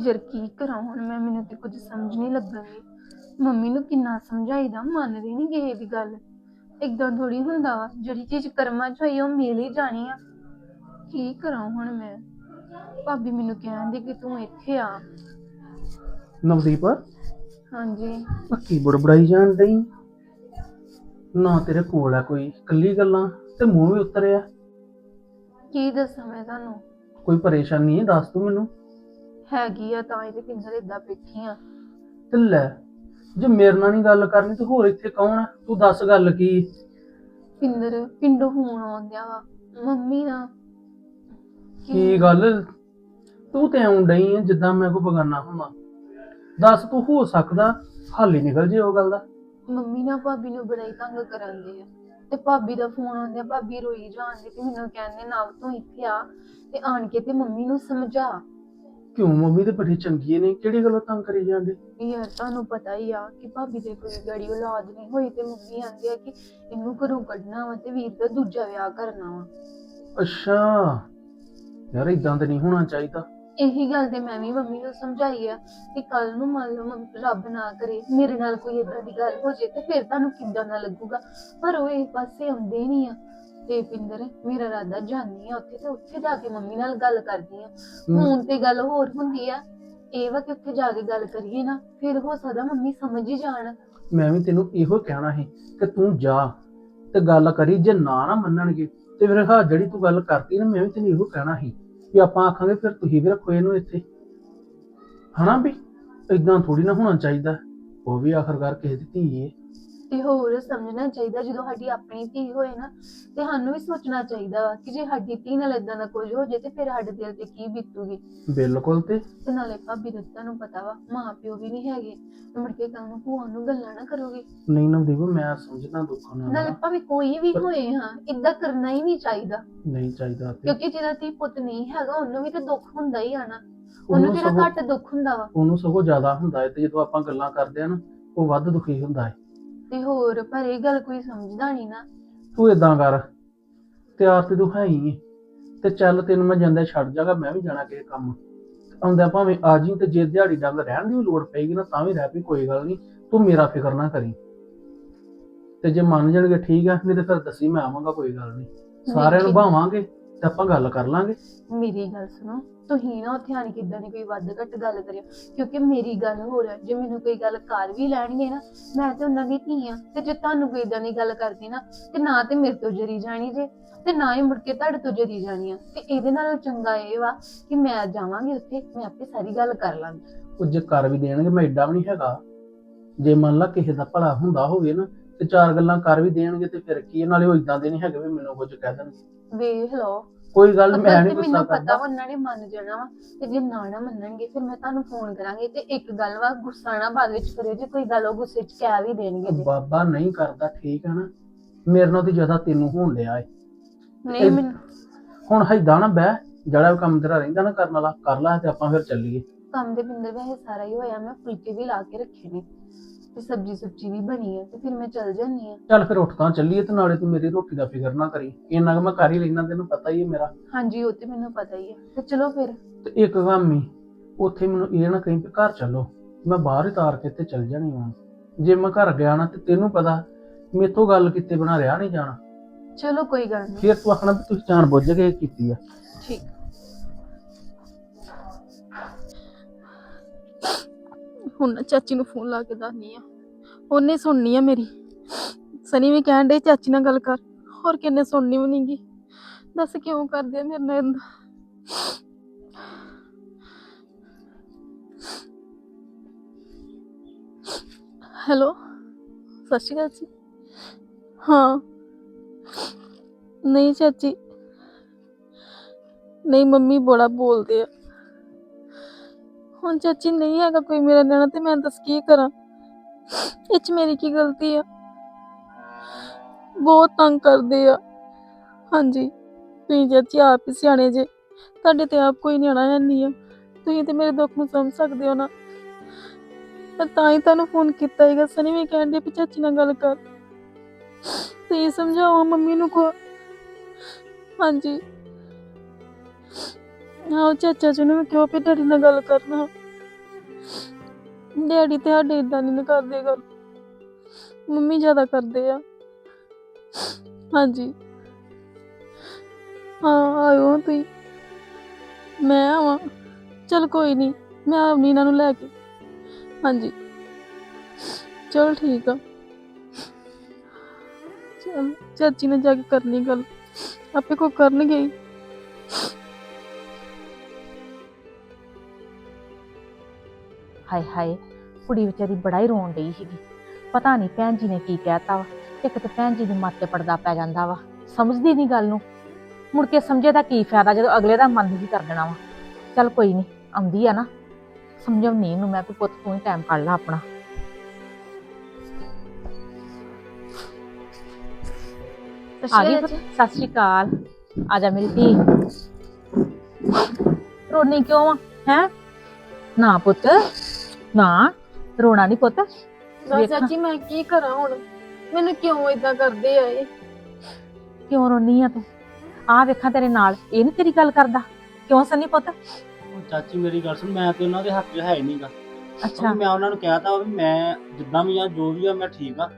ਯਾਰ ਕੀ ਕਰਾਂ ਹੁਣ ਮੈਂ ਮੈਨੂੰ ਤੇ ਕੁਝ ਸਮਝ ਨਹੀਂ ਲੱਗਣੀ ਮੰਮੀ ਨੂੰ ਕਿੰਨਾ ਸਮਝਾਈਦਾ ਮੰਨਦੀ ਨਹੀਂ ਕਿਸੇ ਦੀ ਗੱਲ। ਇਦਾਂ ਥੋੜੀ ਹੁੰਦਾ ਵਾ ਜਿਹੜੀ ਚੀਜ਼ ਕਰਮਾਂ ਚ ਹੋਈ ਉਹ ਮਿਲ ਹੀ ਜਾਣੀ ਆ। ਕੀ ਕਰਾਂ ਹੁਣ ਮੈਂ? ਭਾਬੀ ਮੈਨੂੰ ਕਹਿੰਦੀ ਕਿ ਤੂੰ ਇੱਥੇ ਆ। ਨਵਦੀਪ? ਹਾਂਜੀ। ਕੀ ਬੜਬੜਾਈ ਜਾਣ ਡਈ? ਨਾ ਤੇਰੇ ਕੋਲ ਆ ਕੋਈ ਕੱਲੀ ਗੱਲਾਂ ਤੇ ਮੂੰਹ ਵੀ ਉਤਰਿਆ। ਕੀ ਦੱਸਾਂ ਮੈਂ ਤੁਹਾਨੂੰ? ਕੋਈ ਪਰੇਸ਼ਾਨੀ ਹੈ ਦੱਸ ਤੂੰ ਮੈਨੂੰ। ਹੈਗੀ ਆ ਤਾਂ ਹੀ ਤੇ ਪਿੰਦਰ ਏਦਾਂ ਬੈਠੀ ਆ। ਤੇ ਲੈ ਜੇ ਮੇਰੇ ਨਾਲ ਨਹੀਂ ਗੱਲ ਕਰਨੀ ਤੇ ਹੋਰ ਇੱਥੇ ਕੌਣ ਆ? ਤੂੰ ਦੱਸ ਗੱਲ ਕੀ? ਪਿੰਦਰ ਪਿੰਡੋਂ ਫੋਨ ਆਉਂਦਿਆ ਵਾ। ਮੰਮੀ ਨਾ ਕੀ ਗੱਲ? ਤੂੰ ਤੇ ਆਉਂ ਡਈ ਹੈ ਜਿੱਦਾਂ ਮੈਂ ਕੋਈ ਬਗਾਨਾ ਹੁੰਦਾ ਦੱਸ ਤੂੰ ਹੋ ਸਕਦਾ ਹੱਲ ਨਿਕਲ ਜੇ ਉਹ ਗੱਲ ਦਾ? ਮੰਮੀ ਨਾ ਭਾਬੀ ਨੂੰ ਬੜਾ ਹੀ ਤੰਗ ਕਰਾਂਦੇ ਆ। ਤੇ ਭਾਬੀ ਦਾ ਫੋਨ ਆਉਂਦਿਆ ਭਾਬੀ ਰੋਈ ਜਾਂਦੀ ਤੇ ਮੈਨੂੰ ਕਹਿੰਦੇ ਨਾ ਤੂੰ ਇੱਥੇ ਆ ਤੇ ਆਣ ਕੇ ਤੇ ਮੰਮੀ ਨੂੰ ਸਮਝਾ। ਕਿਉਂ ਮੰਮੀ ਤੇ ਬੜੀ ਚੰਗੀ ਨੇ? ਕਿਹੜੀ ਗੱਲੋਂ ਤੰਗ ਕਰੀ ਜਾਂਦੇ? ਵੀ ਯਾਰ ਤੁਹਾਨੂੰ ਪਤਾ ਹੀ ਆ ਕਿ ਭਾਬੀ ਦੇ ਕੋਈ ਗੜੀ ਔਲਾਦ ਨਹੀਂ ਹੋਈ ਤੇ ਮੰਮੀ ਆਂਦੀ ਆ ਕਿ ਇਹਨੂੰ ਘਰੋਂ ਕੱਢਣਾ ਵਾ ਤੇ ਵੀਰ ਦਾ ਦੂਜਾ ਵਿਆਹ ਕਰਨਾ ਵਾ। ਅੱਛਾ। ਯਾਰ ਇਦਾਂ ਤੇ ਨਹੀਂ ਹੋਣਾ ਚਾਹੀਦਾ। ਇਹੀ ਗੱਲ ਤੇ ਮੈਂ ਵੀ ਮੰਮੀ ਨੂੰ ਸਮਝਾਈ ਆ ਕਿ ਕੱਲ ਨੂੰ ਮੰਨ ਲਓ ਮੰਮ- ਰੱਬ ਨਾ ਕਰੇ ਮੇਰੇ ਨਾਲ ਕੋਈ ਏਦਾਂ ਦੀ ਗੱਲ ਹੋ ਜੇ ਤੇ ਫਿਰ ਤੁਹਾਨੂੰ ਕਿੱਦਾਂ ਦਾ ਲੱਗੂਗਾ? ਪਰ ਉਹ ਇਸ ਪਾਸੇ ਆਉਂਦੇ ਨਹੀਂ ਆ। ਤੇ ਪਿੰਦਰ ਮੇਰਾ ਰਾਦਾ ਜਾਣੀ ਆ ਉੱਥੇ ਤੇ ਉੱਥੇ ਜਾ ਕੇ ਮੰਮੀ ਨਾਲ ਗੱਲ ਕਰਦੀ ਆ। ਹੁਣ ਤੇ ਗੱਲ ਹੋਰ ਹੁੰਦੀ ਆ। ਇਹ ਵਾ ਕਿ ਉੱਥੇ ਜਾ ਕੇ ਗੱਲ ਕਰੀਏ ਨਾ ਫਿਰ ਹੋ ਸਕਦਾ ਮੰਮੀ ਸਮਝ ਹੀ ਜਾਣ। ਮੈਂ ਵੀ ਤੈਨੂੰ ਇਹੋ ਕਹਿਣਾ ਸੀ ਕਿ ਤੂੰ ਜਾ ਤੇ ਗੱਲ ਕਰੀ ਜੇ ਨਾ ਨਾ ਮੰਨਣਗੇ ਤੇ ਫਿਰ ਹਾਂ ਜਿਹੜੀ ਤੂੰ ਗੱਲ ਕਰਤੀ ਨਾ ਮੈਂ ਵੀ ਤੈਨੂੰ ਇਹੋ ਕਹਿਣਾ ਸੀ ਵੀ ਆਪਾਂ ਆਖਾਂਗੇ ਫਿਰ ਤੁਸੀਂ ਵੀ ਰੱਖੋ ਇਹਨੂੰ ਇੱਥੇ। ਹਨਾ ਵੀ? ਇਦਾਂ ਥੋੜੀ ਨਾ ਹੋਣਾ ਚਾਹੀਦਾ। ਉਹ ਵੀ ਆਖਰਕਾਰ ਕਿਸੇ ਦੀ ਧੀ ਏ। ਤੇ ਹੋਰ ਸਮਝਣਾ ਚਾਹੀਦਾ ਜਦੋਂ ਸਾਡੀ ਆਪਣੀ ਧੀ ਹੋਏ ਨਾ ਤੇ ਸਾਨੂੰ ਵੀ ਸੋਚਣਾ ਚਾਹੀਦਾ ਵਾ ਕਿ ਜੇ ਸਾਡੀ ਧੀ ਨਾਲ ਇਦਾਂ ਦਾ ਕੁਝ ਹੋ ਜੇ ਤੇ ਫਿਰ ਸਾਡੇ ਦਿਲ ਤੇ ਕੀ ਬੀਤੂਗੀ। ਬਿਲਕੁਲ ਤੇ। ਤੇ ਨਾਲੇ ਭਾਬੀ ਤੁਹਾਨੂੰ ਪਤਾ ਵਾ ਮਾਂ ਪਿਓ ਵੀ ਨਹੀਂ ਹੈਗੇ ਤੇ ਮੁੜ ਕੇ ਕੱਲ ਨੂੰ ਭੂਆ ਨੂੰ ਗੱਲਾਂ ਨਾ ਕਰੋਗੇ। ਨਹੀਂ ਨਵਦੀਪ ਮੈਂ ਸਮਝਦਾ ਦੁੱਖ ਨਾਲ ਨਾਲੇ ਭਾਵੇਂ ਕੋਈ ਵੀ ਹੋਏ ਹਾਂ ਇਦਾਂ ਕਰਨਾ ਹੀ ਨਹੀਂ ਚਾਹੀਦਾ। ਨਹੀਂ ਚਾਹੀਦਾ ਤੇ। ਕਿਉਂਕਿ ਜਿਹਦਾ ਧੀ ਪੁੱਤ ਨਹੀਂ ਹੈਗਾ ਉਹਨੂੰ ਵੀ ਤਾਂ ਦੁੱਖ ਹੁੰਦਾ ਹੀ ਆਣਾ ਉਹਨੂੰ ਉਹਨੂੰ ਕਿਹੜਾ ਸਗੋਂ ਘੱਟ ਦੁੱਖ ਹੁੰਦਾ ਵਾ। ਉਹਨੂੰ ਸਗੋਂ ਜ਼ਿਆਦਾ ਹੁੰਦਾ ਹੈ ਤੇ ਜਦੋਂ ਆਪਾਂ ਗੱਲਾਂ ਕਰਦੇ ਆ ਨਾ ਉਹ ਵੱਧ ਦੁਖੀ ਹੁੰਦਾ ਹੈ। ਤੇ ਹੋਰ ਪਰ ਇਹ ਗੱਲ ਕੋਈ ਸਮਝਦਾ ਨਹੀਂ ਨਾ। ਤੂੰ ਇਦਾਂ ਕਰ ਤਿਆਰ ਤੇ ਤੂੰ ਹੈ ਹੀ ਏ। ਤੇ ਚੱਲ ਤੈਨੂੰ ਮੈਂ ਜਾਂਦੇ ਛੱਡ ਜਾਗਾ ਮੈਂ ਵੀ ਜਾਣਾ ਕਿਸੇ ਕੰਮ। ਆਉਂਦਾ ਭਾਵੇਂ ਆ ਜੀ ਤੇ ਜੇ ਦਿਹਾੜੀ ਡੰਗ ਰਹਿਣ ਦੀ ਵੀ ਲੋੜ ਪਏਗੀ ਨਾ ਤਾਂ ਵੀ ਰਹਿ ਪਈ ਕੋਈ ਗੱਲ ਨਹੀਂ ਤੂੰ ਮੇਰਾ ਫਿਕਰ ਨਾ ਕਰੀ। ਤੇ ਜੇ ਮੰਨ ਜਾਣਗੇ ਠੀਕ ਆ ਨਹੀਂ ਤੇ ਫਿਰ ਦੱਸੀ ਮੈਂ ਆਵਾਂਗਾ ਕੋਈ ਗੱਲ ਨਹੀਂ ਸਾਰਿਆਂ ਨੂੰ। ਭਾਵਾਂਗੇ ਤੇ ਆਪਾਂ ਗੱਲ ਕਰ ਲਾਂਗੇ। ਮੇਰੀ ਗੱਲ ਸੁਣੋ ਤੁਸੀਂ ਨਾ ਉੱਥੇ ਆਣ ਕੇ ਇਦਾਂ ਦੀ ਕੋਈ ਵੱਧ ਘੱਟ ਗੱਲ ਕਰਿਓ। ਕਿਉਂਕਿ ਮੇਰੀ ਗੱਲ ਹੈ ਜੇ ਮੈਨੂੰ ਕੋਈ ਗੱਲ ਕਰ ਵੀ ਲੈਣਗੇ ਨਾ ਮੈਂ ਤੇ ਉਹਨਾਂ ਦੀ ਧੀ ਆ ਤੇ ਜੇ ਤੁਹਾਨੂੰ ਕੋਈ ਇਦਾਂ ਦੀ ਗੱਲ ਕਰਦੀ ਨਾ ਤੇ ਨਾ ਤੇ ਮੇਰੇ ਤੋਂ ਜਰੀ ਜਾਣੀ ਜੇ ਤੇ ਨਾ ਹੀ ਮੁੜ ਕੇ ਤੁਹਾਡੇ ਤੋਂ ਜਰੀ ਜਾਣੀ ਆ। ਤੇ ਇਹਦੇ ਨਾਲੋਂ ਚੰਗਾ ਇਹ ਵਾ ਕਿ ਮੈਂ ਜਾਵਾਂਗੀ ਉੱਥੇ ਮੈਂ ਆਪੇ ਸਾਰੀ ਗੱਲ ਕਰ ਲਾਂਗੀ। ਉਹ ਜੇ ਕਰ ਵੀ ਦੇਣਗੇ ਮੈਂ ਐਡਾ ਵੀ ਨਹੀਂ ਹੈਗਾ। ਜੇ ਮੰਨ ਲਾ ਕਿਸੇ ਦਾ ਭਲਾ ਹੁੰਦਾ ਹੋਵੇ ਨਾ ਤੇ ਚਾਰ ਗੱਲਾਂ ਕਰ ਵੀ ਦੇਣਗੇ ਤੇ ਫਿਰ ਕੀ ਆ? ਨਾਲੇ ਉਹ ਇਦਾਂ ਦੇ ਨਹੀਂ ਹੈਗੇ ਵੀ ਮੈਨੂੰ ਕੁਝ ਕਹਿ ਦੇਣਗੇ ਵੇਖ ਲਓ ਕੋਈ ਗੱਲ ਮੈਂ ਨਹੀਂ ਗੁੱਸਾ ਮੈਨੂੰ ਪਤਾ ਕਰਦਾ ਵਾ ਉਹਨਾਂ ਨੇ ਮੰਨ ਜਾਣਾ ਵਾ ਤੇ ਜੇ ਨਾ ਨਾ ਮੰਨਣਗੇ ਫਿਰ ਮੈਂ ਤੁਹਾਨੂੰ ਫੋਨ ਕਰਾਂਗੀ ਤੇ ਇੱਕ ਗੱਲ ਵਾ ਗੁੱਸਾ ਨਾ ਬਾਅਦ ਵਿੱਚ ਕਰਿਓ ਜੇ ਕੋਈ ਗੱਲ ਉਹ ਗੁੱਸੇ 'ਚ ਕਹਿ ਵੀ ਦੇਣਗੇ ਜੇ ਬਾਬਾ ਨਹੀਂ ਕਰਦਾ ਠੀਕ ਹੈ ਨਾ? ਮੇਰੇ ਨਾਲ ਤੇ ਜ਼ਿਆਦਾ ਤੈਨੂੰ ਹੋਣ ਲਿਆ ਏ। ਨਹੀਂ ਮੈਨੂੰ ਹੁਣ ਹੈਦਾ ਨਾ ਬਹਿ ਜਿਹੜਾ ਵੀ ਕੰਮ ਤੇਰਾ ਰਹਿੰਦਾ ਨਾ ਕਰਨ ਵਾਲਾ ਕਰ ਲੈ ਤੇ ਆਪਾਂ ਫਿਰ ਚੱਲੀਏ। ਕੰਮ ਦੇ ਬਿੰਦਰ ਵੈਸੇ ਸਾਰਾ ਹੀ ਹੋਇਆ ਮੈਂ ਫੁਲਕੇ ਵੀ ਲਾ ਕੇ ਰੱਖੇ ਨੇ। ਤੇ ਸਬਜੀ ਸੁਬਜੀ ਵੀ ਬਣੀ ਹੈ ਤੇ ਫਿਰ ਮੈਂ ਚੱਲ ਜਾਂਦੀ ਆ। ਚੱਲ ਫਿਰ ਉੱਠ ਤਾਂ ਚੱਲੀਏ ਤੇ ਨਾਲੇ ਤੂੰ ਮੇਰੀ ਰੋਟੀ ਦਾ ਫਿਕਰ ਨਾ ਕਰੀ। ਇੰਨਾ ਕੁ ਮੈਂ ਕਰ ਹੀ ਲੈਣਾ ਤੈਨੂੰ ਪਤਾ ਹੀ ਹੈ ਮੇਰਾ। ਹਾਂਜੀ ਉਹ ਤੇ ਮੈਨੂੰ ਪਤਾ ਹੀ ਹੈ ਤੇ ਚਲੋ ਫਿਰ। ਤੇ ਇੱਕ ਕੰਮ ਹੀ ਉੱਥੇ ਮੈਨੂੰ ਇਹ ਨਾ ਕਹੀਂ ਵੀ ਘਰ ਚੱਲੋ। ਮੈਂ ਬਾਹਰ ਹੀ ਤਾਰ ਕੇ ਤੇ ਚੱਲ ਜਾਣੀ ਹਾਂ ਜੇ ਮੈਂ ਘਰ ਗਿਆ ਨਾ ਤੇ ਤੈਨੂੰ ਪਤਾ ਮੇਥੋਂ ਗੱਲ ਕੀਤੇ ਬਿਨਾਂ ਰਿਹਾ ਨਹੀਂ ਜਾਣਾ। ਚਲੋ ਕੋਈ ਗੱਲ ਨਹੀਂ ਫਿਰ ਤੂੰ ਆਖਣਾ ਵੀ ਤੁਸੀਂ ਜਾਣ ਬੁੱਝ ਕੇ ਕੀਤੀ ਆ। ਠੀਕ। ਹੁਣ ਨਾ ਚਾਚੀ ਨੂੰ ਫੋਨ ਲਾ ਕੇ ਦੱਸਨੀ ਆ ਉਹਨੇ ਸੁਣਨੀ ਆ ਮੇਰੀ। ਸਨੀ ਵੀ ਕਹਿਣ ਡੇ ਚਾਚੀ ਨਾਲ ਗੱਲ ਕਰ। ਹੋਰ ਕਿੰਨੇ ਸੁਣਨੀ ਵੀ ਨਹੀਂਗੀ ਦੱਸ ਕਿਉਂ ਕਰਦੇ ਆ ਮੇਰੇ ਨਾਲ ਏਦਾਂ? ਹੈਲੋ, ਸਤਿ ਸ਼੍ਰੀ ਅਕਾਲ ਜੀ। ਹਾਂ। ਨਹੀਂ ਚਾਚੀ। ਨਹੀਂ ਮੰਮੀ ਬੜਾ ਬੋਲਦੇ ਆ। ਹੁਣ ਚਾਚੀ ਨਹੀਂ ਹੈਗਾ ਕੋਈ ਮੇਰਾ ਨਿਆਣਾ ਤੇ ਮੈਂ ਦੱਸ ਕੀ ਕਰਾਂ? ਇਹ ਚ ਮੇਰੀ ਕੀ ਗਲਤੀ ਆ? ਬਹੁਤ ਤੰਗ ਕਰਦੇ ਆ। ਹਾਂਜੀ, ਤੁਸੀਂ ਚਾਚੀ ਆਪ ਹੀ ਸਿਆਣੇ ਜੇ। ਤੁਹਾਡੇ ਤੇ ਆਪ ਕੋਈ ਨਿਆਣਾ ਹੈ ਨਹੀਂ ਆ। ਤੁਸੀਂ ਤੇ ਮੇਰੇ ਦੁੱਖ ਨੂੰ ਸਮਝ ਸਕਦੇ ਹੋ ਨਾ। ਮੈਂ ਤਾਂ ਹੀ ਤੁਹਾਨੂੰ ਫੋਨ ਕੀਤਾ ਹੈਗਾ ਸਨੀ ਵੀ ਕਹਿਣ ਡਈ ਵੀ ਚਾਚੀ ਨਾਲ ਗੱਲ ਕਰ। ਤੁਸੀਂ ਸਮਝਾਓ ਮੰਮੀ ਨੂੰ ਕੋ ਹਾਂਜੀ। ਆਹੋ ਚਾਚਾ ਜੀ ਨੂੰ ਵੀ ਕਿਹਾ ਵੀ ਡੈਡੀ ਨਾਲ ਗੱਲ ਕਰਨਾ। ਡੈਡੀ ਤੇ ਸਾਡੇ ਇਦਾਂ ਨਹੀਂ ਕਰਦੇ ਗੱਲ। ਮੰਮੀ ਜ਼ਿਆਦਾ ਕਰਦੇ ਆ। ਹਾਂਜੀ। ਹਾਂ, ਆਇਓ ਤੁਸੀਂ। ਮੈਂ ਆਵਾਂ। ਚਲ ਕੋਈ ਨਹੀਂ ਮੈਂ ਆਉਣੀ ਇਹਨਾਂ ਨੂੰ ਲੈ ਕੇ। ਹਾਂਜੀ। ਚਲ ਠੀਕ ਆ। ਚਲ, ਚਾਚੀ ਨੇ ਜਾ ਕੇ ਕਰਨੀ ਗੱਲ। ਆਪੇ ਕੋ ਕਰਨਗੇ ਹੀ। ਹਾਏ ਹਾਏ ਕੁੜੀ ਵਿਚਾਰੀ ਬੜਾ ਹੀ ਰੋਣ ਡਈ ਸੀਗੀ। ਪਤਾ ਨਹੀਂ ਭੈਣ ਜੀ ਨੇ ਕੀ ਕਹਿਤਾ ਵਾ ਇੱਕ ਤਾਂ ਭੈਣ ਜੀ ਦੀ ਮੱਤ ਤੇ ਪਰਦਾ ਪੈ ਜਾਂਦਾ ਵਾ ਸਮਝਦੀ ਨਹੀਂ ਗੱਲ ਨੂੰ। ਮੁੜ ਕੇ ਸਮਝੇ ਦਾ ਕੀ ਫਾਇਦਾ ਜਦੋਂ ਅਗਲੇ ਦਾ ਮਨ ਹੀ ਕਰ ਦੇਣਾ ਵਾ। ਚੱਲ ਕੋਈ ਨਹੀਂ ਆਉਂਦੀ ਆ ਨਾ। ਸਮਝਾਉਣੀ ਇਹਨੂੰ ਮੈਂ ਵੀ ਪੁੱਤ ਤੂੰ ਹੀ ਟਾਈਮ ਕੱਢ ਲਾ ਆਪਣਾ। ਆ ਗਈ ਪੁੱਤ? ਸਤਿ ਸ਼੍ਰੀ ਅਕਾਲ। ਆ ਜਾ ਮੇਰੀ ਧੀ। ਰੋਣੀ ਕਿਉਂ ਆ? ਹੈ? ਨਾ ਪੁੱਤ। ਨਾ ਰੋਣਾ ਨਹੀਂ ਪੁੱਤ। ਨਾ ਵੇਖਾਂ। ਚਾਚੀ ਮੈਂ ਕੀ ਕਰਾਂ ਹੁਣ? ਮੈਨੂੰ ਕਿਉਂ ਇਦਾਂ ਕਰਦੇ ਆ ਇਹ? ਕਿਉਂ ਰੋਨੀ ਆ ਤੂੰ? ਆ ਵੇਖਾਂ ਤੇਰੇ ਨਾਲ ਇਹ ਨਹੀਂ ਤੇਰੀ ਗੱਲ ਕਰਦਾ। ਕਿਉਂ ਸੰਨੀ ਪੁੱਤ? ਉਹ ਚਾਚੀ ਮੇਰੀ ਗੱਲ ਸੁਣ ਮੈਂ ਤੇ ਉਹਨਾਂ ਦੇ ਹੱਥ 'ਚ ਹੈ ਹੀ ਨਹੀਂਗਾ। ਅੱਛਾ। ਮੈਂ ਉਹਨਾਂ ਨੂੰ ਕਹਿਤਾ ਵੀ ਮੈਂ ਜਿੱਦਾਂ ਵੀ ਆ ਜੋ ਵੀ ਆ ਮੈਂ ਠੀਕ ਆ।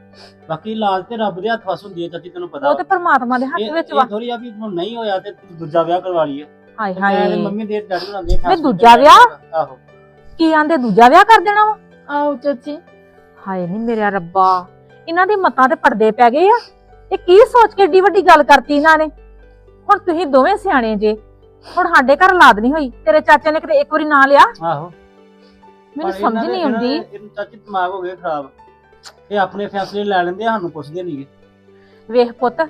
ਬਾਕੀ ਇਲਾਜ ਤੇ ਰੱਬ ਦੇ ਹੱਥ ਵਸ ਹੁੰਦੀ ਹੈ ਚਾਚੀ ਤੈਨੂੰ ਪਤਾ ਉਹ ਤੇ ਪਰਮਾਤਮਾ ਦੇ ਹੱਥ ਵਿੱਚ ਵਾ। ਇਹ ਥੋੜੀ ਆ ਵੀ ਹੁਣ ਨਹੀਂ ਹੋਇਆ ਤੇ ਤੂੰ ਦੂਜਾ ਵਿਆਹ ਕਰਵਾ ਲਈਏ। ਹਾਏ ਮੈਂ ਤੇ ਹਾਏ ਮੰਮੀ ਦੇ ਡੈਡੀ ਬਣਾਉਂਦੇ ਵੇ ਦੂਜਾ ਵਿਆਹ? ਆਹੋ। ਕੀ ਆਂਦੇ ਦੂਜਾ ਵਿਆਹ ਕਰ ਦੇਣਾ ਵਾ? ਆਓ ਚਾਚੀ। ਹਾਏ ਨਹੀਂ ਮੇਰਾ ਰੱਬਾ ਇਹਨਾਂ ਦੀ ਮਤਾਂ ਤੇ ਪਰਦੇ ਪੈ ਗਏ ਆ। ਇਹ ਕੀ ਸੋਚ ਕੇ ਏਡੀ ਵੱਡੀ ਗੱਲ ਕਰਤੀ ਇਹਨਾਂ ਨੇ? ਹੁਣ ਤੁਸੀਂ ਦੋਵੇਂ ਸਿਆਣੇ ਜੇ ਹੁਣ ਸਾਡੇ ਘਰ ਔਲਾਦ ਨਹੀਂ ਹੋਈ ਤੇਰੇ ਚਾਚੇ ਨੇ ਕਿਤੇ ਇੱਕ ਵਾਰੀ ਨਾਂ ਲਿਆ? ਆਹੋ। ਮੈਨੂੰ ਪਰ ਸਮਝ ਇਹਨਾਂ ਨਹੀਂ ਦੇ- ਆਉਂਦੀ। ਇਹਨਾਂ ਦੇ- ਚਾਚੀ ਦਿਮਾਗ ਹੋ ਗਏ ਖਰਾਬ। ਇਹ ਆਪਣੇ ਫੈਸਲੇ ਲੈ ਲੈਂਦੇ ਆ, ਸਾਨੂੰ ਪੁੱਛਦੇ ਨਹੀਂਗੇ ਵੇਖ ਪੁੱਤ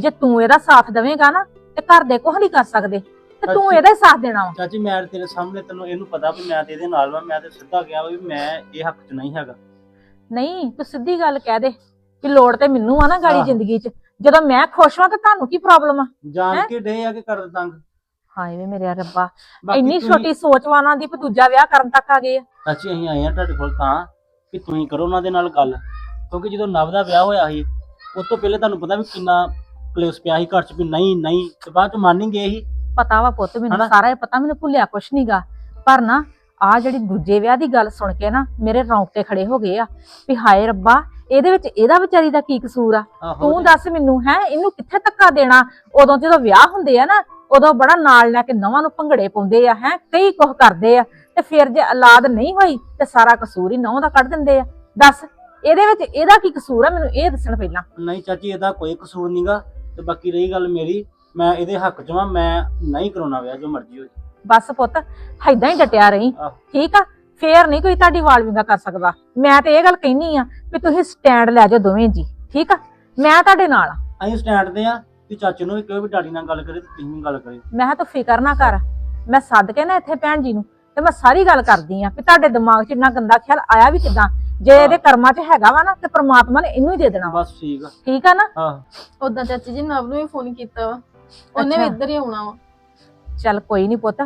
ਜੇ ਤੂੰ ਇਹਦਾ ਸਾਥ ਦੇਵੇਂਗਾ ਨਾ ਤੇ ਘਰ ਦੇ ਕੁਝ ਨਹੀਂ ਕਰ ਸਕਦੇ। ਤੇ ਤੂੰ। ਇਹਦਾ ਹੀ ਸਾਥ ਦੇਣਾ ਵਾ। ਚਾਚੀ ਮੈਂ ਤੇਰੇ ਸਾਹਮਣੇ ਤੈਨੂੰ ਇਹਨੂੰ ਪਤਾ ਵੀ ਮੈਂ ਤੇ ਇਹਦੇ ਨਾਲ ਵਾਂ ਮੈਂ ਤੇ ਸਿੱਧਾ ਕਿਹਾ ਵੀ ਮੈਂ ਇਹ ਹੱਕ 'ਚ ਨਹੀਂ ਹੈਗਾ। ਨਹੀਂ ਤੂੰ ਸਿੱਧੀ ਗੱਲ ਕਹਿ ਦੇ ਕਿ ਲੋੜ ਤੇ ਮੈਨੂੰ ਆ ਨਾ ਗਾੜੀ ਆਹ। ਜ਼ਿੰਦਗੀ 'ਚ। ਜਦੋਂ ਮੈਂ ਖੁਸ਼ ਹਾਂ ਤਾਂ ਤੁਹਾਨੂੰ ਕੀ ਪ੍ਰੋਬਲਮ ਆ? ਜਾਣ ਹੈਂ? ਕੇ ਡੇ ਆ ਕਿ ਕਰ ਤੰਗ? ਹਾਏ ਵੇ ਮੇਰੇ ਰੱਬਾ ਬਾਕੀ ਇੰਨੀ ਤੁਸੀਂ- ਛੋਟੀ ਸੋਚ ਵਾਲਾਂ ਦੀ ਵੀ ਦੂਜਾ ਵਿਆਹ ਕਰਨ ਤੱਕ ਆ ਗਏ ਆ। ਚਾਚੀ ਅਸੀਂ ਆਏ ਆ ਤੁਹਾਡੇ ਕੋਲ ਤਾਂ ਕਿ ਤੁਸੀਂ ਕਰੋ ਉਹਨਾਂ ਦੇ ਨਾਲ ਗੱਲ। ਕਿਉਂਕਿ ਜਦੋਂ ਨਵ ਦਾ ਵਿਆਹ ਹੋਇਆ ਸੀ ਉਸ ਤੋਂ ਪਹਿਲੇ ਤੁਹਾਨੂੰ ਪਤਾ ਵੀ ਕਿੰਨਾ ਕਲੇਸ਼ ਪਿਆ ਸੀ ਘਰ 'ਚ ਵੀ ਨਹੀਂ ਨਹੀਂ ਤੇ ਬਾਅਦ 'ਚ ਮੰਨ ਹੀ ਗਏ ਸੀ। ਪਤਾ ਵਾ ਪੁੱਤ ਮੈਨੂੰ ਹਨਾ? ਸਾਰਾ ਹੀ ਪਤਾ ਮੈਨੂੰ ਭੁੱਲਿਆ ਕੁਛ ਨਹੀਂਗਾ ਪਰ ਨਾ ਆ ਜਿਹੜੀ ਦੂਜੇ ਵਿਆਹ ਦੀ ਗੱਲ ਸੁਣ ਕੇ ਨਾ ਮੇਰੇ ਰੌਂਗਟੇ ਖੜੇ ਹੋ ਗਏ ਆ। ਵੀ ਹਾਏ ਰੱਬਾ ਇਹਦੇ ਵਿੱਚ ਇਹਦਾ ਵਿਚਾਰੀ ਦਾ ਕੀ ਕਸੂਰ ਆ? ਆਹੋ ਤੂੰ ਦੱਸ ਮੈਨੂੰ ਹੈ ਇਹਨੂੰ ਕਿੱਥੇ ਧੱਕਾ ਦੇਣਾ? ਉਦੋਂ ਜਦੋਂ ਵਿਆਹ ਹੁੰਦੇ ਆ ਨਾ ਉਦੋਂ ਬੜਾ ਨਾਲ ਲੈ ਕੇ ਨਵਾਂ ਨੂੰ ਭੰਗੜੇ ਪਾਉਂਦੇ ਆ ਹੈ ਕਈ ਕੁਝ ਕਰਦੇ ਆ। ਤੇ ਫਿਰ ਜੇ ਔਲਾਦ ਨਹੀਂ ਹੋਈ ਤੇ ਸਾਰਾ ਕਸੂਰ ਹੀ ਨੌ ਦਾ ਕੱਢ ਦਿੰਦੇ ਆ। ਦੱਸ ਇਹਦੇ ਵਿੱਚ ਇਹਦਾ ਕੀ ਕਸੂਰ ਆ? ਮੈਨੂੰ ਇਹ ਦੱਸਣ ਪਹਿਲਾਂ। ਨਹੀਂ ਚਾਚੀ ਇਹਦਾ ਕੋਈ ਕਸੂਰ ਨਹੀਂਗਾ ਤੇ ਬਾਕੀ ਰਹੀ ਗੱਲ ਮੇਰੀ ਮੈਂ ਇਹਦੇ ਹੱਕ 'ਚ ਵਾਂ ਮੈਂ ਨਹੀਂ ਕਰਾਉਣਾ ਵਿਆਹ ਜੋ ਮਰਜ਼ੀ ਹੋ। ਬਸ ਪੁੱਤ ਏਦਾਂ ਹੀ ਡਟਿਆ ਰਹੀਂ। ਆਹ। ਠੀਕ ਆ? ਫੇਰ ਨਹੀਂ ਕੋਈ ਤੁਹਾਡੀ ਵਾਲਵਿੰਗਾ ਕਰ ਸਕਦਾ। ਮੈਂ ਤੇ ਇਹ ਗੱਲ ਕਹਿਨੀ ਆ ਵੀ ਤੁਸੀਂ ਸਟੈਂਡ ਲੈ ਜਾਓ ਦੋਵੇਂ ਜੀ। ਠੀਕ ਆ? ਮੈਂ ਤੁਹਾਡੇ ਨਾਲ ਆ। ਅਸੀਂ ਸਟੈਂਡ ਤੇ ਆ ਕਿ ਚਾਚੇ ਨੂੰ ਵੀ ਕਹੋ ਵੀ ਡਾਡੀ ਨਾਲ ਗੱਲ ਕਰੇ ਤੇ ਤੁਸੀਂ ਵੀ ਗੱਲ ਕਰੇ ਮੈਂ ਕਿਹਾ ਤੂੰ ਫਿਕਰ ਨਾ ਕਰ। ਮੈਂ ਸੱਦ ਕੇ ਨਾ ਇੱਥੇ ਭੈਣ ਜੀ ਨੂੰ ਤੇ ਮੈਂ ਸਾਰੀ ਗੱਲ ਕਰਦੀ ਆ ਵੀ ਤੁਹਾਡੇ ਦਿਮਾਗ 'ਚ ਇੰਨਾ ਗੰਦਾ ਖਿਆਲ ਆਇਆ ਵੀ ਕਿਦਾਂ? ਜੇ ਇਹਦੇ ਕਰਮਾਂ 'ਚ ਹੈਗਾ ਵਾ ਨਾ ਤੇ ਪ੍ਰਮਾਤਮਾ ਨੇ ਇਹਨੂੰ ਹੀ ਦੇ ਦੇਣਾ ਵਾ। ਬਸ ਠੀਕ ਆ। ਠੀਕ ਆ ਨਾ? ਆਹ ਉਦਾਂ ਚਾਚੀ ਜੀ ਨਵ ਨੂੰ ਵੀ ਫੋਨ ਕੀਤਾ ਵਾ। ਉਹਨੇ ਵੀ ਅੱਛਾ। ਇੱਧਰ ਹੀ ਆਉਣਾ ਵਾ। ਚੱਲ ਕੋਈ ਨਹੀਂ ਪੁੱਤ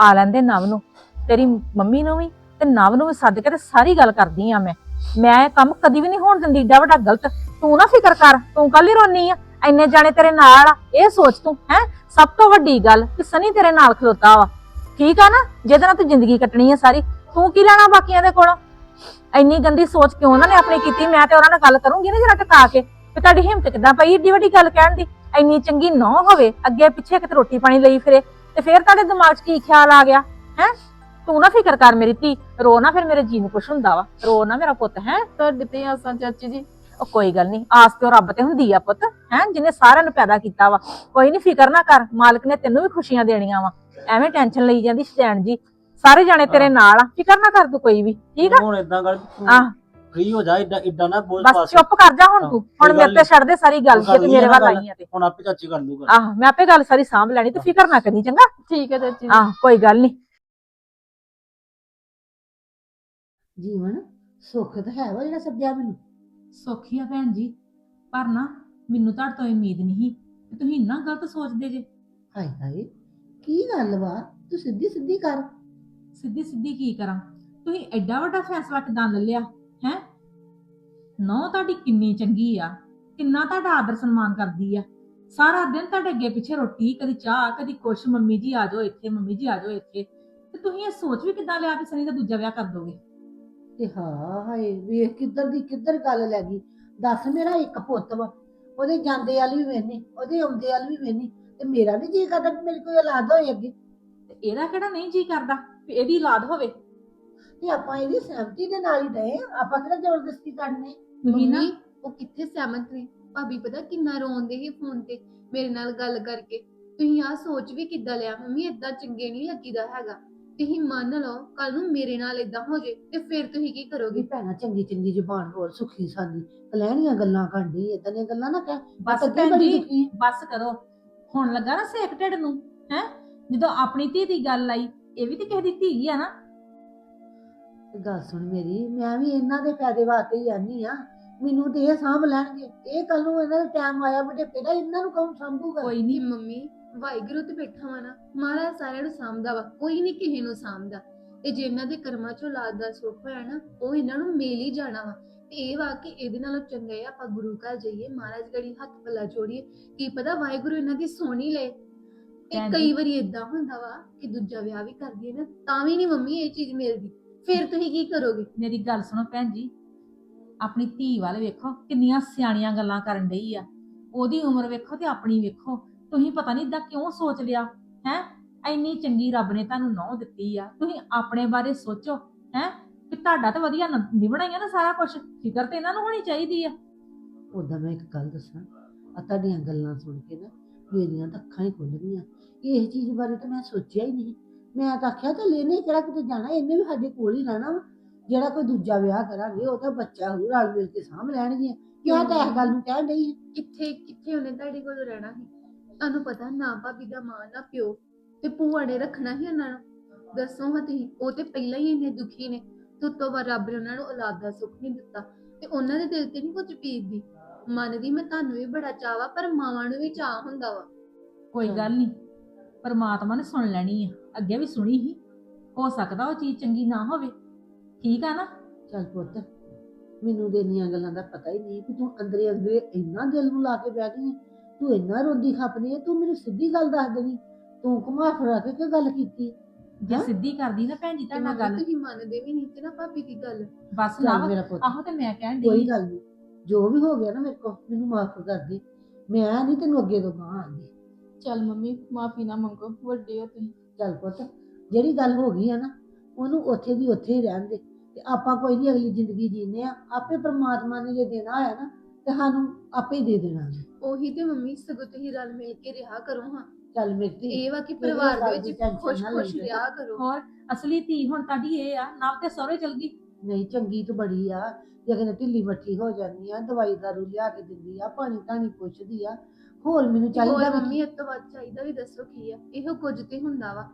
ਆ ਲੈਂਦੇ ਨਵ ਨੂੰ। ਤੇਰੀ ਮੰਮੀ ਨੂੰ ਵੀ ਤੇ ਨਵ ਨੂੰ ਵੀ ਸੱਦ ਕੇ ਤੇ ਸਾਰੀ ਗੱਲ ਕਰਦੀ ਆ ਮੈਂ। ਮੈਂ ਇਹ ਕੰਮ ਕਦੀ ਵੀ ਨਹੀਂ ਹੋਣ ਦਿੰਦੀ ਏਡਾ ਵੱਡਾ ਗਲਤ। ਤੂੰ ਨਾ ਫਿਕਰ ਕਰ ਤੂੰ ਕੱਲ ਹੀ ਰੋਨੀ ਆ। ਐਨੇ ਜਾਣੇ ਤੇਰੇ ਨਾਲ ਆ ਇਹ ਸੋਚ ਤੂੰ ਹੈ? ਸਭ ਤੋਂ ਵੱਡੀ ਗੱਲ ਕਿ ਸਨੀ ਤੇਰੇ ਨਾਲ ਖਲੋਤਾ ਵਾ। ਠੀਕ ਆ ਨਾ? ਜਿਹਦੇ ਨਾਲ ਤੂੰ ਜ਼ਿੰਦਗੀ ਕੱਟਣੀ ਆ ਸਾਰੀ। ਤੂੰ ਕੀ ਲੈਣਾ ਬਾਕੀਆਂ ਦੇ ਕੋਲੋਂ? ਇੰਨੀ ਗੰਦੀ ਸੋਚ ਕਿਉਂ ਉਹਨਾਂ ਨੇ ਆਪਣੀ ਕੀਤੀ? ਮੈਂ ਤੇ ਉਹਨਾਂ ਨਾਲ ਗੱਲ ਕਰੂੰਗੀ ਨਾ ਜਰਾ ਟਕਾ ਕੇ। ਵੀ ਤੁਹਾਡੀ ਹਿੰਮਤ ਕਿੱਦਾਂ ਪਈ ਏਡੀ ਵੱਡੀ ਗੱਲ ਕਹਿਣ ਦੀ? ਇੰਨੀ ਚੰਗੀ ਨਾ ਹੋਵੇ ਅੱਗੇ ਪਿੱਛੇ ਕਿਤੇ ਰੋਟੀ ਪਾਣੀ ਲਈ ਫਿਰੇ ਤੇ ਫੇਰ ਤੁਹਾਡੇ ਦਿਮਾਗ 'ਚ ਕੀ ਖਿਆਲ ਆ ਗਿਆ? ਹੈ? ਤੂੰ ਨਾ ਫਿਕਰ ਕਰ ਮੇਰੀ ਧੀ ਰੋ ਨਾ ਫਿਰ ਮੇਰੇ ਜੀ ਨੂੰ ਕੁਛ ਹੁੰਦਾ ਵਾ ਰੋ ਨਾ ਮੇਰਾ ਪੁੱਤ ਹੈ? ਤੁਹਾਡੇ ਤੇ ਆਸਾਂ ਚਾਚੀ ਜੀ। ਉਹ ਕੋਈ ਗੱਲ ਨਹੀਂ ਆਸ ਤੇ ਰੱਬ ਤੇ ਹੁੰਦੀ ਆ ਪੁੱਤ ਹੈ? ਜਿਹਨੇ ਸਾਰਿਆਂ ਨੂੰ ਪੈਦਾ ਕੀਤਾ ਵਾ। ਕੋਈ ਨਹੀਂ ਫਿਕਰ ਨਾ ਕਰ ਮਾਲਕ ਨੇ ਤੈਨੂੰ ਵੀ ਖੁਸ਼ੀਆਂ ਦੇਣੀਆਂ ਵਾ। ਐਵੇਂ ਟੈਨਸ਼ਨ ਲਈ ਜਾਂਦੀ ਸਟੈਂਡ ਜੀ। ਸਾਰੇ ਜਾਣੇ ਤੇਰੇ ਨਾਲ ਆ ਫਿਕਰ ਨਾ ਕਰ ਤੂੰ ਕੋਈ ਵੀ ਠੀਕ ਆ? ਹੁਣ ਇਦਾਂ ਕਰ ਤੂੰ ਆਹ। ਫ੍ਰੀ ਹੋ ਜਾ ਏਡਾ ਏਡਾ ਨਾ ਬੋਝ ਬਸ ਪਾਸ। ਚੁੱਪ ਕਰ ਜਾ ਹੁਣ ਤੂੰ। ਹੁਣ ਮੇਰੇ ਤੇ ਛੱਡ ਦੇ ਸਾਰੀ ਗੱਲ ਜੇ ਤੂੰ ਮੇਰੇ ਵੱਲ ਆਈ ਆ ਤੇ। ਹੁਣ ਆਪੇ ਚਾਚੀ ਕਰ ਦੂਗਾ ਆਹ ਮੈਂ ਆਪੇ ਗੱਲ ਸਾਰੀ ਸਾਂਭ ਲੈਣੀ ਤੂੰ ਫਿਕਰ ਨਾ ਕਰੀ ਚੰਗਾ? ਠੀਕ ਹੈ ਚਾਚੀ। ਆਹ ਕੋਈ ਗੱਲ ਨਹੀਂ। ਜੀਵਨ ਸੁੱਖ ਤਾਂ ਹੈ ਵਾ ਜਿਹੜਾ ਸੱਦਿਆ ਮੈਨੂੰ। ਸੌਖੀ ਆ ਭੈਣ ਜੀ ਪਰ ਨਾ ਮੈਨੂੰ ਤੁਹਾਡੇ ਤੋਂ ਉਮੀਦ ਨਹੀਂ ਕਿ ਤੁਸੀਂ ਇੰਨਾ ਗਲਤ ਸੋਚਦੇ ਜੇ। ਹਾਏ ਹਾਏ ਕੀ ਗੱਲ ਵਾ? ਤੂੰ ਸਿੱਧੀ ਸਿੱਧੀ ਕਰ। ਸਿੱਧੀ ਸਿੱਧੀ ਕੀ ਕਰਾਂ? ਤੁਸੀਂ ਐਡਾ ਵੱਡਾ ਫੈਸਲਾ ਕਿਦਾਂ ਲੈ ਲਿਆ? ਨੌ ਤੁਹਾਡੀ ਕਿੰਨੀ ਚੰਗੀ ਆ ਕਿੰਨਾ ਤੁਹਾਡਾ ਆਦਰ ਸਨਮਾਨ ਕਰਦੀ ਆ। ਸਾਰਾ ਦਿਨ ਤੁਹਾਡੇ ਅੱਗੇ ਪਿੱਛੇ ਰੋਟੀ ਕਦੀ ਚਾਹ ਕਦੀ ਕੁਛ ਮੰਮੀ ਜੀ ਆ ਜਾਓ ਇੱਥੇ ਮੰਮੀ ਜੀ ਆ ਜਾਓ ਇੱਥੇ। ਤੇ ਤੁਸੀਂ ਇਹ ਸੋਚ ਵੀ ਕਿਦਾਂ ਲਿਆ ਵੀ ਸਨੀ ਦਾ ਦੂਜਾ ਵਿਆਹ ਕਰ ਦੋਗੇ? ਤੇ ਹਾਂ ਹਾਏ ਵੇਖ ਕਿੱਧਰ ਦੀ ਕਿੱਧਰ ਗੱਲ ਲੈ ਗਈ। ਦੱਸ ਮੇਰਾ ਇੱਕ ਪੁੱਤ ਵਾ ਉਹਦੇ ਜਾਂਦੇ ਵਾਲ ਵੀ ਵੇਨੇ ਉਹਦੇ ਆਉਂਦੇ ਵਾਲ ਵੀ ਵੇਨੇ ਤੇ ਮੇਰਾ ਨਹੀਂ ਜੀ ਕਰਦਾ ਕਿ ਮੇਰੀ ਕੋਈ ਔਲਾਦ ਹੋਏ ਅੱਗੇ। ਤੇ ਇਹਦਾ ਕਿਹੜਾ ਨਹੀਂ ਜੀ ਕਰਦਾ ਵੀ ਇਹਦੀ ਔਲਾਦ ਹੋਵੇ? ਤੇ ਆਪਾਂ ਇਹਦੀ ਸਹਿਮਤੀ ਦੇ ਨਾਲ ਹੀ ਰਹੇ। ਆਪਾਂ ਕਿਹੜਾ ਜ਼ਬਰਦਸਤੀ ਕਰਨੇ? ਤੁਸੀਂ ਨਾ ਮੰਮੀ ਉਹ ਕਿੱਥੇ ਸਹਿਮਤ ਨੇ? ਭਾਬੀ ਪਤਾ ਕਿੰਨਾ ਰੋਂਦੇ ਸੀ ਫੋਨ ਤੇ ਮੇਰੇ ਨਾਲ ਗੱਲ ਕਰਕੇ। ਤੁਸੀਂ ਆ ਸੋਚ ਵੀ ਕਿੱਦਾਂ ਲਿਆ? ਮੰਮੀ ਇਦਾਂ ਚੰਗੇ ਨਹੀਂ ਲੱਗੀਦਾ ਹੈਗਾ। ਤੁਸੀਂ ਮੰਨ ਲਓ ਕੱਲ ਨੂੰ ਮੇਰੇ ਨਾਲ ਇਦਾਂ ਹੋ ਜੇ ਤੇ ਫਿਰ ਤੁਸੀਂ ਕੀ ਵੀ ਕਰੋਗੇ ਭੈਣਾ ਚੰਗੀ ਚੰਗੀ ਜ਼ੁਬਾਨ ਬੋਲ ਸੁਖੀ ਸਾਦੀ ਕਲਹਿਣੀਆਂ ਗੱਲਾਂ ਕਰਦੀ ਇਦਾਂ ਦੀਆਂ ਗੱਲਾਂ ਨਾ ਕਹਿ। ਬਸ ਅੱਗੇ ਭੈਣ ਬੜੀ ਜੀ ਦੁਖੀ ਆਂ। ਬਸ ਕਰੋ। ਹੁਣ ਲੱਗਾ ਨਾ ਸੇਕ ਢਿੱਡ ਨੂੰ ਹੈ? ਜਦੋਂ ਆਪਣੀ ਧੀ ਦੀ ਗੱਲ ਆਈ ਇਹ ਵੀ ਤੇ ਕਿਸੇ ਦੀ ਧੀ ਆ ਨਾ। ਤੇ ਗੱਲ ਸੁਣ ਮੇਰੀ ਮੈਂ ਵੀ ਇਹਨਾਂ ਦੇ ਫਾਇਦੇ ਵਾਸਤੇ ਹੀ ਆਨੀ ਆ। ਮੈਨੂੰ ਤੇ ਇਹ ਸਾਂਭ ਲੈਣਗੇ। ਇਹ ਕੱਲ ਨੂੰ ਇਹਨਾਂ ਦਾ ਟਾਈਮ ਆਇਆ ਬਟੇ ਪਹਿਲਾਂ ਇਹਨਾਂ ਨੂੰ ਕੌਣ ਸਾਂਭੂਗਾ? ਕੋਈ ਨਹੀਂ ਮੰਮੀ ਵਾਹਿਗੁਰੂ ਤੇ ਬੈਠਾ ਵਾ ਨਾ ਮਹਾਰਾਜ ਸਾਰਿਆਂ ਨੂੰ ਸਾਂਭਦਾ ਵਾ ਕੋਈ ਨਹੀਂ ਕਿਸੇ ਨੂੰ ਸਾਂਭਦਾ। ਤੇ ਜੇ ਇਹਨਾਂ ਦੇ ਕਰਮਾਂ ਚੋਂ ਔਲਾਦ ਦਾ ਸੁੱਖ ਹੋਇਆ ਨਾ ਉਹ ਇਹਨਾਂ ਨੂੰ ਮਿਲ ਹੀ ਜਾਣਾ ਵਾ। ਤੇ ਇਹ ਵਾ ਕਿ ਇਹਦੇ ਨਾਲੋਂ ਚੰਗਾ ਹੈ ਆਪਾਂ ਗੁਰੂ ਘਰ ਜਾਈਏ ਮਹਾਰਾਜ ਗੜੀ ਹੱਥ ਪੱਲਾ ਜੋੜੀਏ। ਕੀ ਪਤਾ ਵਾਹਿਗੁਰੂ ਇਹਨਾਂ ਦੀ ਸੋਣੀ ਲਏ ਤੇ ਭੈਣ ਕਈ। ਵਾਰੀ ਇਦਾਂ ਹੁੰਦਾ ਵਾ ਕਿ ਦੂਜਾ ਵਿਆਹ ਵੀ ਕਰਦੀ ਹੈ ਨਾ ਤਾਂ ਵੀ ਨਹੀਂ ਮੰਮੀ ਇਹ ਚੀਜ਼ ਮਿਲਦੀ। ਫਿਰ ਤੁਸੀਂ ਕੀ ਕਰੋਗੇ? ਮੇਰੀ ਗੱਲ ਸੁਣੋ ਭੈਣ ਜੀ। ਆਪਣੀ ਧੀ ਵੱਲ ਵੇਖੋ ਕਿੰਨੀਆਂ ਸਿਆਣੀਆਂ ਗੱਲਾਂ ਕਰਨ ਡਈ ਆ। ਉਹਦੀ ਉਮਰ ਵੇਖੋ ਤੇ ਆਪਣੀ ਵੇਖੋ। ਤੁਸੀਂ ਪਤਾ ਨਹੀਂ ਇਦਾਂ ਕਿਉਂ ਸੋਚ ਲਿਆ ਹੈ? ਇੰਨੀ ਚੰਗੀ ਰੱਬ ਨੇ ਤੁਹਾਨੂੰ ਨੌ ਦਿੱਤੀ ਆ। ਤੁਸੀਂ ਆਪਣੇ ਬਾਰੇ ਸੋਚੋ ਹੈ? ਕਿ ਤੁਹਾਡਾ ਤਾਂ ਵਧੀਆ ਨਿਭਣਾ ਹੀ ਆ ਨਾ ਸਾਰਾ ਕੁਝ ਫਿਕਰ ਤੇ ਇਹਨਾਂ ਨੂੰ ਹੋਣੀ ਚਾਹੀਦੀ ਆ। ਉਦਾਂ ਮੈਂ ਇੱਕ ਗੱਲ ਦੱਸਾਂ। ਆ ਤੁਹਾਡੀਆਂ ਗੱਲਾਂ ਸੁਣ ਕੇ ਨਾ ਮੇਰੀਆਂ ਤਾਂ ਅੱਖਾਂ ਹੀ ਖੁੱਲ ਗਈਆਂ। ਇਹ ਚੀਜ਼ ਬਾਰੇ ਤਾਂ ਮੈਂ ਸੋਚਿਆ ਹੀ ਨਹੀਂ। ਮੈਂ ਤਾਂ ਆਖਿਆ ਚੱਲ ਇਹਨੇ ਕਿਹੜਾ ਕਿਤੇ ਜਾਣਾ ਇਹਨੇ ਵੀ ਸਾਡੇ ਕੋਲ ਹੀ ਰਹਿਣਾ ਵਾ। ਜਿਹੜਾ ਕੋਈ ਦੂਜਾ ਵਿਆਹ ਕਰਾਂਗੇ ਉਹ ਤਾਂ ਬੱਚਾ ਹੋ ਰਲ ਮਿਲ ਕੇ ਸਾਂਭ ਲੈਣਗੇ ਕਿਉਂ ਤਾਂ ਇਸ ਗੱਲ ਨੂੰ ਕਹਿਣ ਡਈ ਹੈ ਕਿੱਥੇ ਕਿੱਥੇ ਉਹਨੇ ਤੁਹਾਡੇ ਕੋਲ ਰਹਿਣਾ ਸੀ? ਤੁਹਾਨੂੰ ਪਤਾ ਨਾ ਭਾਬੀ ਦਾ ਮਾਂ ਨਾ ਪਿਓ ਤੇ ਭੂਆ ਨੇ ਰੱਖਣਾ ਸੀ ਉਹਨਾਂ ਨੂੰ? ਦੱਸੋ ਹਾਂ ਤੁਸੀਂ ਉਹ ਤੇ ਪਹਿਲਾਂ ਹੀ ਇੰਨੇ ਦੁਖੀ ਨੇ। ਤੇ ਬਾਅਦ ਰੱਬ ਨੇ ਉਹਨਾਂ ਨੂੰ ਔਲਾਦ ਦਾ ਸੁੱਖ ਨਹੀਂ ਦਿੱਤਾ। ਤੇ ਉਹਨਾਂ ਦੇ ਦਿਲ ਤੇ ਨਹੀਂ ਕੁਝ ਪੀਦੀ ਮੰਨਦੀ ਮੈਂ ਤੁਹਾਨੂੰ ਵੀ ਬੜਾ ਚਾਹ ਵਾ ਪਰ ਮਾਵਾਂ ਨੂੰ ਵੀ ਚਾਹ ਹੁੰਦਾ ਵਾ। ਕੋਈ ਗੱਲ ਨਹੀਂ ਪਰਮਾਤਮਾ ਨੇ ਸੁਣ ਲੈਣੀ ਆ ਅੱਗੇ ਵੀ ਸੁਣੀ ਸੀ। ਹੋ ਸਕਦਾ ਉਹ ਚੀਜ਼ ਚੰਗੀ ਨਾ ਹੋਵੇ। ਠੀਕ ਆ ਨਾ? ਚੱਲ ਪੁੱਤ ਮੈਨੂੰ ਤੇ ਇੰਨੀਆਂ ਗੱਲਾਂ ਦਾ ਪਤਾ ਹੀ ਨਹੀਂ ਕਿ ਤੂੰ ਅੰਦਰੇ ਅੰਦਰੇ ਇੰਨਾ ਦਿਲ ਨੂੰ ਲਾ ਕੇ ਬਹਿ ਗਈ ਹੈ ਤੂੰ ਇੰਨਾ ਰੋਂਦੀ ਖਪਦੀ ਹੈ ਤੂੰ ਮੈਨੂੰ ਸਿੱਧੀ ਗੱਲ ਦੱਸ ਦੇਣੀ ਤੂੰ ਘੁਮਾ ਫਿਰਾ ਕੇ ਕਿਉਂ ਗੱਲ ਕੀਤੀ? ਜੇ ਹੈਂ? ਸਿੱਧੀ ਕਰਦੀ ਨਾ ਭੈਣ ਜੀ ਤੇ ਤੁਹਾਡੇ ਨਾਲ ਗੱਲ। ਤੁਸੀਂ ਮੰਨਦੇ ਵੀ ਨਹੀਂ ਤੇ ਨਾ ਭਾਬੀ ਦੀ ਗੱਲ। ਬਸ ਨਾ ਚੱਲ ਮੇਰਾ ਪੁੱਤ ਆਹੋ ਤੇ ਮੈਂ ਕਹਿਣ ਕੋਈ ਗੱਲ ਨਹੀਂ ਜੋ ਵੀ ਹੋ ਗਿਆ ਨਾ ਮੇਰੇ ਕੋਲ ਮੈਨੂੰ ਮਾਫ ਕਰ ਦੇ। ਮੈਂ ਨਹੀਂ ਤੈਨੂੰ ਅੱਗੇ ਤੋਂ ਗਾਂ ਆਂਦੀ ਚੱਲ ਮੰਮੀ ਮਾਫੀ ਨਾ ਮੰਗੋ ਵੱਡੇ ਹੋ ਤੁਸੀਂ। ਚੱਲ ਪੁੱਤ ਜਿਹੜੀ ਗੱਲ ਹੋ ਗਈ ਆ ਨਾ ਉਹਨੂੰ ਉੱਥੇ ਦੀ ਉੱਥੇ ਹੀ ਰਹਿਣ ਦੇ। ਤੇ ਆਪਾਂ ਕੋਈ ਨਹੀਂ ਅਗਲੀ ਜ਼ਿੰਦਗੀ ਜੀਨੇ ਆ। ਆਪੇ ਪ੍ਰਮਾਤਮਾ ਨੇ ਜੇ ਦੇਣਾ ਹੋਇਆ ਨਾ ਤੇ ਸਾਨੂੰ ਆਪੇ ਹੀ ਦੇ ਦੇਣਾ ਨੇ। ਉਹੀ ਤੇ ਮੰਮੀ ਸਗੋਂ ਤੁਸੀਂ ਰਲ ਮਿਲ ਕੇ ਰਿਹਾ ਕਰੋ ਹਾਂ। ਚੱਲ ਮੇਰੀ ਇਹ ਵਾ ਕਿ ਪਰਿਵਾਰ ਦੇ ਵਿੱਚ tension ਖੁਸ਼ ਨਾ ਖੁਸ਼ ਲਈ ਰਿਹਾ ਕਰੋ। ਹੋਰ ਅਸਲੀ ਧੀ ਹੁਣ ਤੁਹਾਡੀ ਇਹ ਆ ਨਵ ਤੇ ਸਹੁਰੇ ਚਲ ਗਈ। ਨਹੀਂ ਚੰਗੀ ਤਾਂ ਬੜੀ ਆ। ਜੇ ਕਿਤੇ ਢਿੱਲੀ ਮੱਠੀ ਹੋ ਜਾਂਦੀ ਆ ਦਵਾਈ ਦਾਰੂ ਲਿਆ ਕੇ ਦਿੰਦੀ ਆ ਪਾਣੀ ਧਾਣੀ ਪੁੱਛਦੀ ਆ ਹੋਰ ਮੈਨੂੰ ਚਾਹੀਦਾ ਹੋਰ ਵੀ ਮੰਮੀ ਇਸ ਤੋਂ ਬਾਅਦ ਚਾਹੀਦਾ ਵੀ ਦੱਸੋ ਕੀ ਆ ਇਹੋ ਕੁਝ ਤੇ ਹੁੰਦਾ ਵਾ।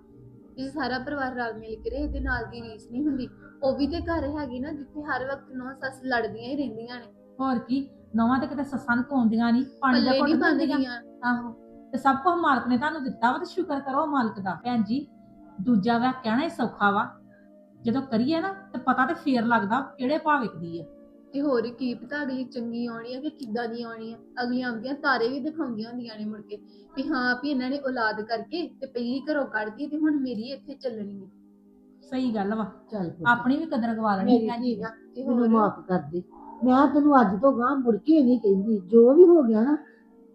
ਜੇ ਸਾਰਾ ਪਰਿਵਾਰ ਰਲ ਮਿਲ ਕੇ ਰਹੇ ਇਹਦੇ ਨਾਲ ਦੀ ਰੀਸ ਨਹੀਂ ਹੁੰਦੀ। ਉਹ ਵੀ ਤੇ ਘਰ ਹੈਗੀ ਨਾ ਜਿੱਥੇ ਹਰ ਵਕਤ ਨੌ ਸੱਸ ਲੜਦੀਆਂ ਹੀ ਰਹਿੰਦੀਆਂ ਨੇ। ਹੋਰ ਕੀ ਨਵਾਂ ਤੇ ਕਿਤੇ ਸੱਸਾਂ ਨੂੰ ਕੋਂਦੀਆਂ ਨਹੀਂ ਪਾਣੀ ਦਾ ਪੱਲੇ ਘੁੱਟ ਨਹੀਂ ਦਿੰਦੀਆਂ। ਆਹੋ ਤੇ ਸਭ ਕੁਝ ਮਾਲਕ ਨੇ ਤੁਹਾਨੂੰ ਦਿੱਤਾ ਵਾ ਤੇ ਸ਼ੁਕਰ ਕਰੋ ਮਾਲਕ ਦਾ। ਭੈਣ ਜੀ ਦੂਜਾ ਵਾ ਕਹਿਣਾ ਹੀ ਸੌਖਾ ਵਾ। ਜਦੋਂ ਕਰੀਏ ਨਾ ਤੇ ਪਤਾ ਤੇ ਫੇਰ ਲੱਗਦਾ ਕਿਹੜੇ ਭਾਅ ਵਿਕਦੀ ਆ। ਤੇ ਹੋਰ ਕੀ ਪਤਾ ਅਗਲੀ ਚੰਗੀ ਆਉਣੀ ਆ ਕਿ ਕਿੱਦਾਂ ਦੀ ਆਉਣੀ ਆ। ਅਗਲੀਆਂ ਆਉਂਦੀਆਂ ਤਾਰੇ ਵੀ ਦਿਖਾਉਂਦੀਆਂ ਹੁੰਦੀਆਂ ਨੇ ਮੁੜ ਕੇ। ਵੀ ਹਾਂ ਵੀ ਇਹਨਾਂ ਨੇ ਔਲਾਦ ਕਰਕੇ ਤੇ ਪਹਿਲੀ ਘਰੋਂ ਕੱਢਦੀ ਤੇ ਹੁਣ ਮੇਰੀ ਇੱਥੇ ਚੱਲਣੀ ਹੈ ਸਹੀ ਗੱਲ ਵਾ। ਚੱਲ ਪੁੱਤ, ਆਪਣੀ ਵੀ ਕਦਰ ਗਵਾ ਲੈਣੀ ਮੇਰੀ ਭੈਣ ਧੀ ਜੀ ਨਾ ਤੇ ਮੈਨੂੰ ਹੋਰ? ਮਾਫ ਕਰ ਦੇ। ਮੈਂ ਤੈਨੂੰ ਅੱਜ ਤੋਂ ਗਾਂ ਮੁੜ ਕੇ ਨਹੀਂ ਕਹਿੰਦੀ। ਜੋ ਵੀ ਹੋ ਗਿਆ ਨਾ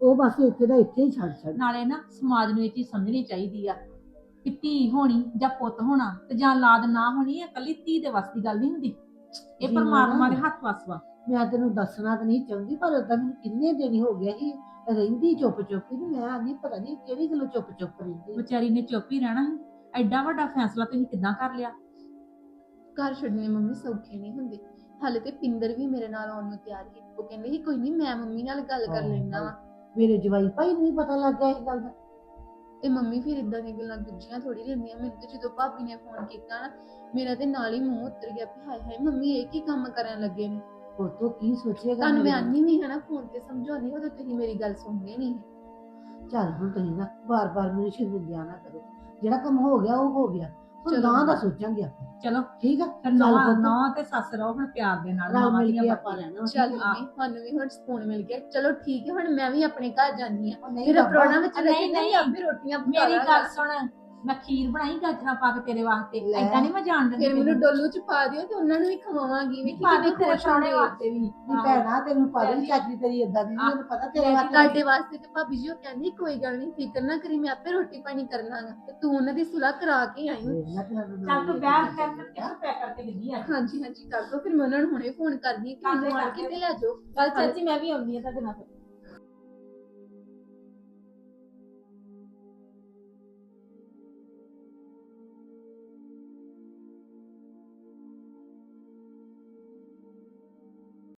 ਉਹ ਬਸ ਇੱਥੇ ਦਾ ਇੱਥੇ ਹੀ ਛੱਡ ਛੱਡ। ਨਾਲੇ ਨਾ ਸਮਾਜ ਨੂੰ ਇਹ ਚੀਜ਼ ਸਮਝਣੀ ਚਾਹੀਦੀ ਆ ਕਿ ਧੀ ਹੋਣੀ ਜਾਂ ਪੁੱਤ ਹੋਣਾ ਤੇ ਜਾਂ ਔਲਾਦ ਨਾ ਹੋਣੀ ਇਹ ਇਕੱਲੀ ਧੀ ਦੇ ਵੱਸ ਦੀ ਗੱਲ ਨਹੀਂ ਹੁੰਦੀ। ਇਹ ਪਰਮਾਤਮਾ ਦੇ। ਹੱਥ ਵੱਸ ਵਾ। ਮੈਂ ਤੈਨੂੰ ਦੱਸਣਾ ਤਾਂ ਨਹੀਂ ਚਾਹੁੰਦੀ ਪਰ ਓਦਾਂ ਮੈਨੂੰ ਕਿੰਨੇ ਦਿਨ ਹੋ ਗਏ ਸੀ ਰਹਿੰਦੀ ਚੁੱਪ ਚੁੱਪ ਹੀ ਮੈਂ ਨਹੀਂ ਪਤਾ ਨਹੀਂ ਕਿਹੜੀ ਗੱਲੋਂ ਚੁੱਪ ਚੁੱਪ ਰਹਿੰਦੀ ਵਿਚਾਰੀ ਨੇ ਚੁੱਪ ਹੀ ਰਹਿਣਾ ਸੀ। ਐਡਾ ਵੱਡਾ ਫੈਸਲਾ ਤੁਸੀਂ ਕਿੱਦਾਂ ਕਰ ਲਿਆ? ਘਰ ਛੱਡਣੇ ਮੰਮੀ ਸੌਖੇ ਨਹੀਂ ਹੁੰਦੇ। ਹਾਲੇ ਤੇ ਪਿੰਦਰ ਵੀ ਮੇਰੇ ਨਾਲ ਆਉਣ ਨੂੰ ਤਿਆਰ ਸੀ। ਉਹ ਕਹਿੰਦੇ ਸੀ ਕੋਈ ਨਹੀਂ ਮੈਂ ਮੰਮੀ ਨਾਲ ਗੱਲ ਕਰ ਲੈਣਾ ਵਾ। ਮੇਰੇ ਜਵਾਈ ਭਾਈ ਨੂੰ ਵੀ ਪਤਾ ਲੱਗ ਗਿਆ ਇਸ ਗੱਲ ਦਾ। ਤੇ ਮੰਮੀ ਫਿਰ ਇਦਾਂ ਦੀਆਂ ਗੱਲਾਂ ਦੂਜੀਆਂ ਥੋੜੀ ਲੈਂਦੀਆਂ ਮੈਨੂੰ ਤੇ ਜਦੋਂ ਭਾਬੀ ਨੇ ਫੋਨ ਕੀਤਾ ਨਾ ਮੇਰਾ ਤੇ ਨਾਲ ਹੀ ਮੂੰਹ ਉਤਰ ਗਿਆ ਵੀ ਹਾਏ ਹਾਏ ਮੰਮੀ ਇਹ ਕੀ ਕੰਮ ਕਰਨ ਲੱਗੇ ਨੇ? ਉਹ ਤੋਂ ਕੀ ਸੋਚੇਗਾ ਤੁਹਾਨੂੰ ਮੈਂ? ਆਨੀ ਵੀ ਹੈ ਨਾ ਫੋਨ ਤੇ ਸਮਝਾਉਣੀ ਉਦੋਂ ਤੁਸੀਂ ਮੇਰੀ ਗੱਲ ਸੁਣਦੇ ਨਹੀਂ ਚੱਲ ਹੁਣ ਤੁਸੀਂ ਨਾ ਬਾਰ-ਬਾਰ ਮੈਨੂੰ ਸ਼ਰਮਿੰਦਿਆ ਨਾ ਕਰੋ। ਜਿਹੜਾ ਕੰਮ ਹੋ ਗਿਆ ਉਹ ਹੋ ਗਿਆ। ਹੁਣ ਚਲੋ। ਗਾਂ ਦਾ ਸੋਚਾਂਗੇ ਆਪਾਂ ਚਲੋ ਠੀਕ ਆ ਫਿਰ ਚੱਲ ਨੌਂ ਪੁੱਤ, ਨੌਂ ਤੇ ਸੱਸ ਰਹੋ ਹੁਣ ਪਿਆਰ ਦੇ ਨਾਲ ਰਲ ਮਿਲ ਦੀਆਂ ਕੇ। ਆਪਾਂ ਰਹਿਣਾ ਚੱਲ ਆ? ਮੰਮੀ ਤੁਹਾਨੂੰ ਵੀ ਹੁਣ ਸਕੂਨ ਮਿਲ ਗਿਆ ਚਲੋ ਠੀਕ ਹੈ ਹੁਣ ਮੈਂ ਵੀ ਆਪਣੇ ਘਰ ਜਾਂਦੀ ਆ ਉਹ ਨਹੀਂ ਫਿਰ ਬਾਬਾ, ਪ੍ਰੋਣਾ ਵਿੱਚ ਨਹੀਂ, ਰਹਿ ਕੇ ਨਹੀਂ। ਨਹੀਂ ਆਪੇ ਰੋਟੀਆਂ ਪਕਾ ਮੇਰੀ ਲਾਂਗਾ। ਗੱਲ ਸੁਣ ਮੈਂ ਖੀਰ ਬਣਾਈ ਗਾਜਰਾਂ ਪਾ ਕੇ ਤੇਰੇ ਵਾਸਤੇ। ਲੈ। ਐਦਾਂ ਨਹੀਂ ਮੈਂ ਜਾਣ ਦਿੰਦੀ ਫਿਰ ਮੈਨੂੰ ਤੈਨੂੰ। ਡੋਲੂ ਚ ਪਾ ਦਿਓ ਤੇ ਉਹਨਾਂ ਨੂੰ ਵੀ ਖਵਾਵਾਂਗੀ ਵੇਖੀ ਪਾ ਦੇ ਤੇਰੇ ਵਾਸਤੇ ਵੀ। ਭੈਣਾ ਤੈਨੂੰ ਪਤਾ ਨਹੀਂ ਚਾਚੀ ਤੇਰੀ ਇਦਾਂ ਦੀ ਮੈਨੂੰ ਪਤਾ ਤੇਰੇ ਵਾਸਤੇ ਤੁਹਾਡੇ ਵਾਸਤੇ ਤੇ ਭਾਬੀ ਜੀ ਉਹ ਕਹਿੰਦੀ ਕੋਈ ਗੱਲ ਨਹੀਂ ਫਿਕਰ ਨਾ ਕਰੀ ਮੈਂ ਆਪੇ ਰੋਟੀ ਪਾਣੀ ਕਰ ਲਾਂਗਾ। ਤੇ ਤੂੰ ਉਹਨਾਂ ਦੀ ਸੁਲਾਹ ਕਰਾ ਕੇ ਆਈ। ਤਾਂ ਚੱਲ ਤੂੰ ਬੈਠ ਕਰ ਕਿੱਥੇ ਪੈਕ ਕਰਕੇ ਦਿੱਤੀ ਆ। ਹਾਂਜੀ ਹਾਂਜੀ ਕਰ ਦੋ ਫਿਰ ਮੈਂ ਉਹਨਾਂ ਨੂੰ ਹੁਣੇ ਫੋਨ ਕਰਦੀ ਕਿ ਕਰ ਦੇ, ਮੈਨੂੰ ਆਣ ਕੇ। ਤੇ ਲੈ ਜਾਓ। ਚੱਲ ਚਾਚੀ ਮੈਂ ਵੀ ਆਉਂਦੀ ਆ ਤੁਹਾਡੇ ਨਾਲ।